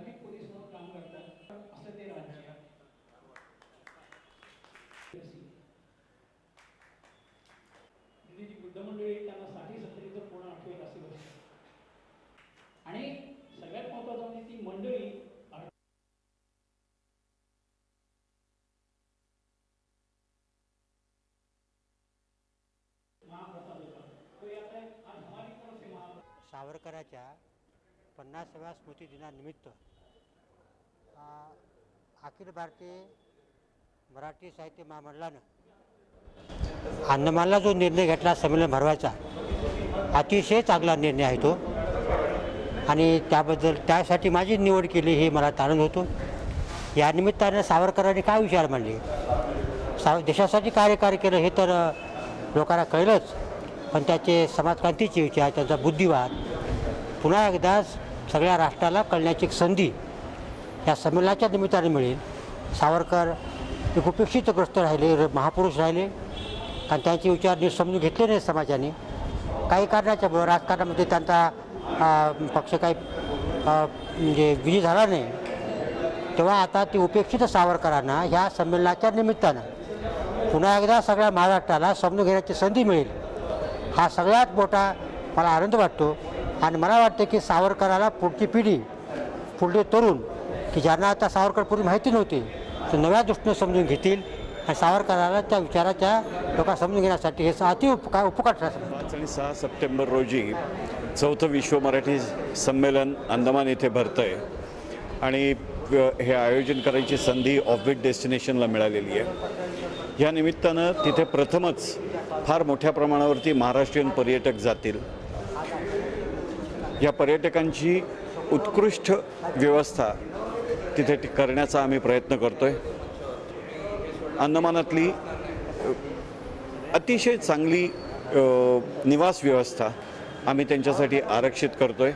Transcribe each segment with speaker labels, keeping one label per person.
Speaker 1: अनेक पोलीस म्हणून काम करतात. असं ते राज्य दिल्लीची बुद्धमंडळी त्यांना साठी सत्तरीचं पूर्ण आठवेल असे वर्ष आणि सगळ्यात महत्वाचं म्हणजे ती मंडळी
Speaker 2: सावरकराच्या पन्नासाव्या स्मृतिदिनानिमित्त अखिल भारतीय मराठी साहित्य महामंडळानं अंदमानला जो निर्णय घेतला संमेलन भरवायचा अतिशय चांगला निर्णय आहे तो. आणि त्याबद्दल त्यासाठी माझी निवड केली हे मला आनंद होतो. या निमित्तानं सावरकरांनी काय विचार मांडले? साव देशासाठी कार्यकार्य केलं हे तर लोकांना कळलंच. पण त्याचे समाजक्रांतीचे विचार त्यांचा बुद्धिवाद पुन्हा एकदाच सगळ्या राष्ट्राला कळण्याची एक संधी या संमेलनाच्या निमित्ताने मिळेल. सावरकर एक उपेक्षितग्रस्त राहिले महापुरुष राहिले. आणि त्यांचे विचार नीट समजून घेतले नाही समाजाने. काही कारणाच्यामुळं राजकारणामध्ये त्यांचा पक्ष काही म्हणजे विजय झाला नाही. तेव्हा आता ते उपेक्षित सावरकरांना ह्या संमेलनाच्या निमित्तानं पुन्हा एकदा सगळ्या महाराष्ट्राला समजून घेण्याची संधी मिळेल. हा सगळ्यात मोठा मला आनंद वाटतो. आणि मला वाटतं की सावरकराला पुढची पिढी पुढले तरुण की ज्यांना आता सावरकर पूर्वी माहिती नव्हती ते नव्या दृष्टीने समजून घेतील आणि सावरकराला त्या विचाराच्या लोकांना समजून घेण्यासाठी हे अति उपकार उपकार ठरेल
Speaker 3: पाच आणि सहा सप्टेंबर रोजी चौथं विश्व मराठी संमेलन अंदमान येथे भरतं आहे आणि हे आयोजन करायची संधी ऑफबिट डेस्टिनेशनला मिळालेली आहे. या निमित्तानं तिथे प्रथमच फार मोठ्या प्रमाणावरती महाराष्ट्रीयन पर्यटक जातील. या पर्यटकांची उत्कृष्ट व्यवस्था तिथे करण्याचा आम्ही प्रयत्न करतो आहे अंदमानातली अतिशय चांगली निवास व्यवस्था आम्ही त्यांच्यासाठी आरक्षित करतो आहे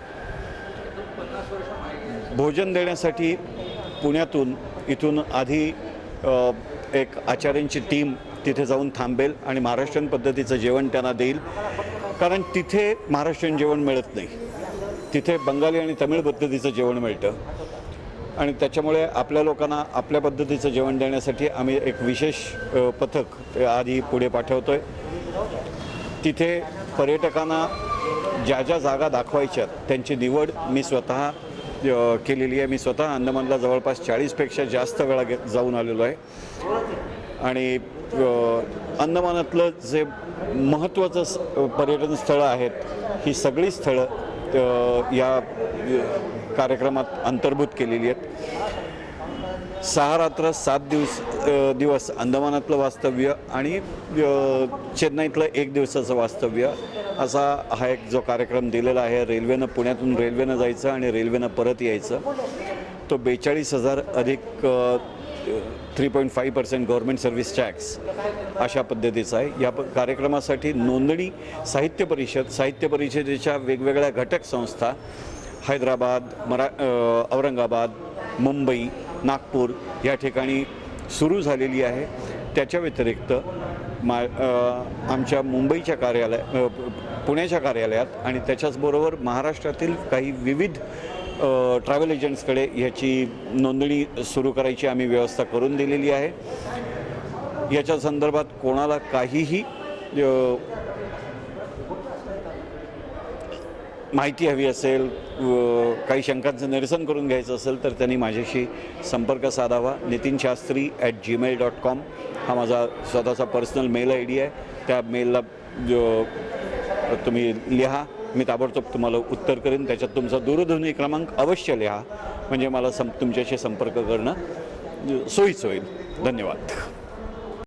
Speaker 3: भोजन देण्यासाठी पुण्यातून इथून आधी एक आचार्यांची टीम तिथे जाऊन थांबेल आणि महाराष्ट्रीयन पद्धतीचं जेवण त्यांना देईल. कारण तिथे महाराष्ट्रीयन जेवण मिळत नाही. तिथे बंगाली आणि तमिळ पद्धतीचं जेवण मिळतं. आणि त्याच्यामुळे आपल्या लोकांना आपल्या पद्धतीचं जेवण देण्यासाठी आम्ही एक विशेष पथक आधी पुढे पाठवतो आहे तिथे पर्यटकांना ज्या ज्या जागा दाखवायच्यात त्यांची निवड मी स्वतः केलेली आहे. मी स्वतः अंदमानला जवळपास चाळीसपेक्षा जास्त वेळा गे जाऊन आलेलो आहे. आणि अंदमानातलं जे महत्त्वाचं पर्यटन स्थळं आहेत ही सगळी स्थळं या कार्यक्रमात अंतर्भूत केलेली आहेत. सहा रात्र सात दिवस दिवस अंदमानातलं वास्तव्य आणि चेन्नईतलं एक दिवसाचं वास्तव्य असा हा एक जो कार्यक्रम दिलेला आहे. रेल्वेनं पुण्यातून रेल्वेनं जायचं आणि रेल्वेनं परत यायचं. तो बेचाळीस हजार अधिक three point five percent government service tax अशा पद्धतीचा आहे. या प कार्यक्रमासाठी नोंदणी साहित्य परिषद साहित्य परिषदेच्या वेगवेगळ्या घटक संस्था हैदराबाद मरा औरंगाबाद मुंबई नागपूर या ठिकाणी सुरू झालेली आहे. त्याच्या व्यतिरिक्त मा आमच्या मुंबईच्या कार्यालय पुण्याच्या कार्यालयात आणि त्याच्याचबरोबर महाराष्ट्रातील काही विविध ट्रॅव्हल एजंट्सकडे ह्याची नोंदणी सुरू करायची आम्ही व्यवस्था करून दिलेली आहे. याच्या संदर्भात कोणाला काहीही माहिती हवी असेल काही शंकांचं निरसन करून घ्यायचं असेल तर त्यांनी माझ्याशी संपर्क साधावा. Nitin Shastri at Gmail dot com हा माझा स्वतःचा पर्सनल मेल आय डी आहे. त्या मेलला तुम्ही लिहा. मी ताबडतोब तुम्हाला उत्तर करेन. त्याच्यात तुमचा दूरध्वनी क्रमांक अवश्य लिहा. म्हणजे मला सं तुमच्याशी संपर्क करणं सोयीचं होईल. धन्यवाद.